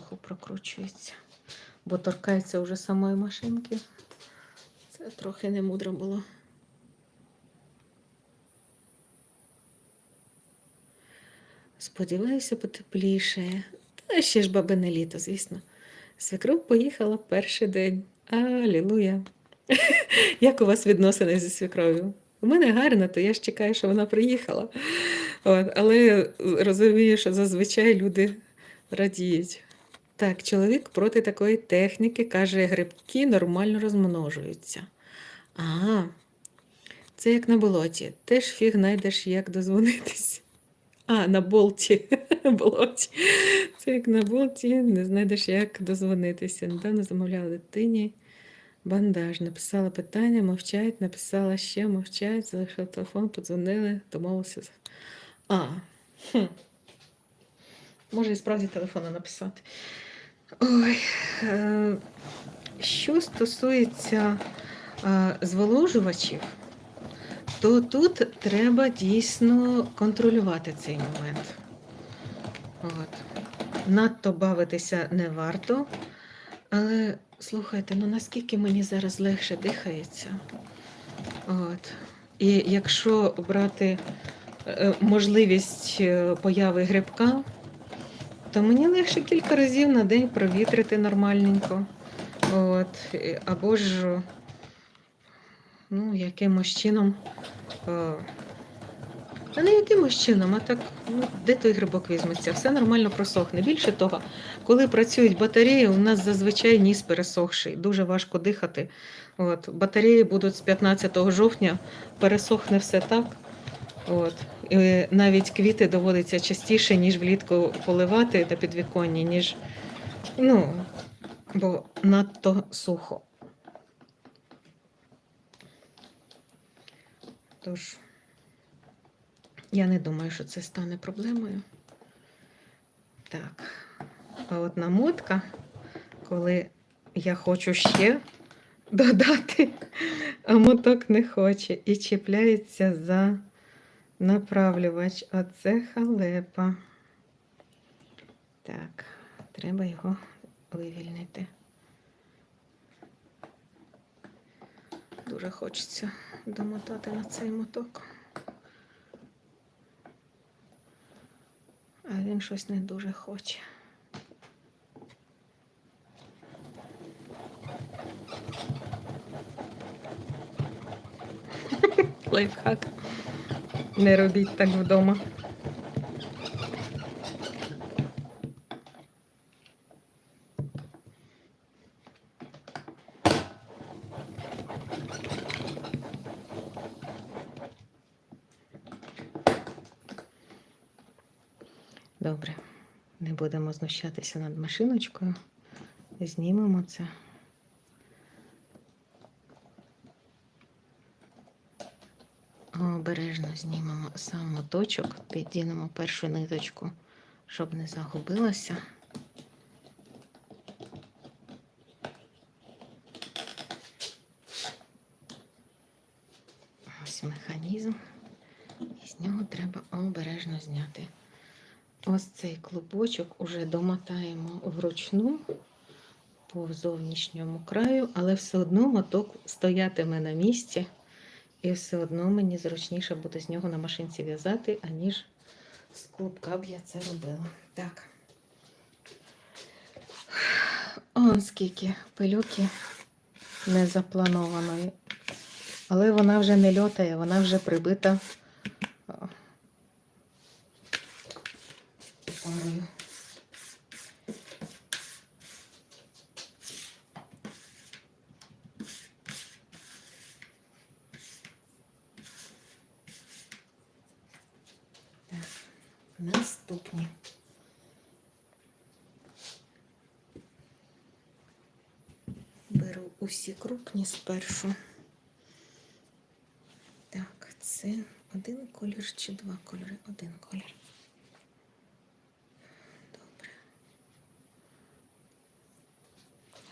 прокручується, бо торкається вже самої машинки. Це трохи не мудро було. Сподіваюся, потепліше. Та ще ж бабине літо, звісно. Свекров поїхала перший день. Алілуя. Як у вас відносини зі свекров'ю? У мене гарно, то я ж чекаю, що вона приїхала. От, але розумію, що зазвичай люди радіють. Так, чоловік проти такої техніки каже, грибки нормально розмножуються. Ага, це як на болоті. Теж фіг знайдеш, як дозвонитись. А, на болті. болоті. Це як на болті, не знайдеш, як дозвонитися. Недавно замовляла дитині бандаж. Написала питання, мовчать, написала ще мовчать, залишила телефон, подзвонили, домовилися. А, хм. Може і справді телефона написати. Ой, е, що стосується е, зволожувачів, то тут треба дійсно контролювати цей момент. От. Надто бавитися не варто. Але слухайте, ну наскільки мені зараз легше дихається. От. І якщо брати е, можливість появи грибка, то мені легше кілька разів на день провітрити нормальненько. От. Або ж ну, якимось чином. Е, та не якимось чином, а так, ну, де той грибок візьметься? Все нормально просохне. Більше того, коли працюють батареї, у нас зазвичай ніс пересохший, дуже важко дихати. От, батареї будуть з 15 жовтня, пересохне все так. От. І навіть квіти доводиться частіше, ніж влітку поливати на підвіконні, ніж ну, бо надто сухо. Тож, я не думаю, що це стане проблемою. Так. А от намотка, коли я хочу ще додати, а моток не хоче і чіпляється за направлювач. Оце халепа. Так, треба його вивільнити. Дуже хочеться домотати на цей моток. А він щось не дуже хоче. Лайфхак. Не робіть так вдома. Добре, не будемо знущатися над машиночкою. Знімемо це. Обережно знімемо сам моточок, піддінемо першу ниточку, щоб не загубилася. Ось механізм, і з нього треба обережно зняти. Ось цей клубочок уже домотаємо вручну по зовнішньому краю, але все одно моток стоятиме на місці. І все одно мені зручніше буде з нього на машинці в'язати, аніж з клубка б я це робила. Так. Он скільки пилюки незапланованої. Але вона вже не льотає, вона вже прибита парою. Наступні. Беру усі крупні спершу. Так, це один колір чи два кольори? Один колір.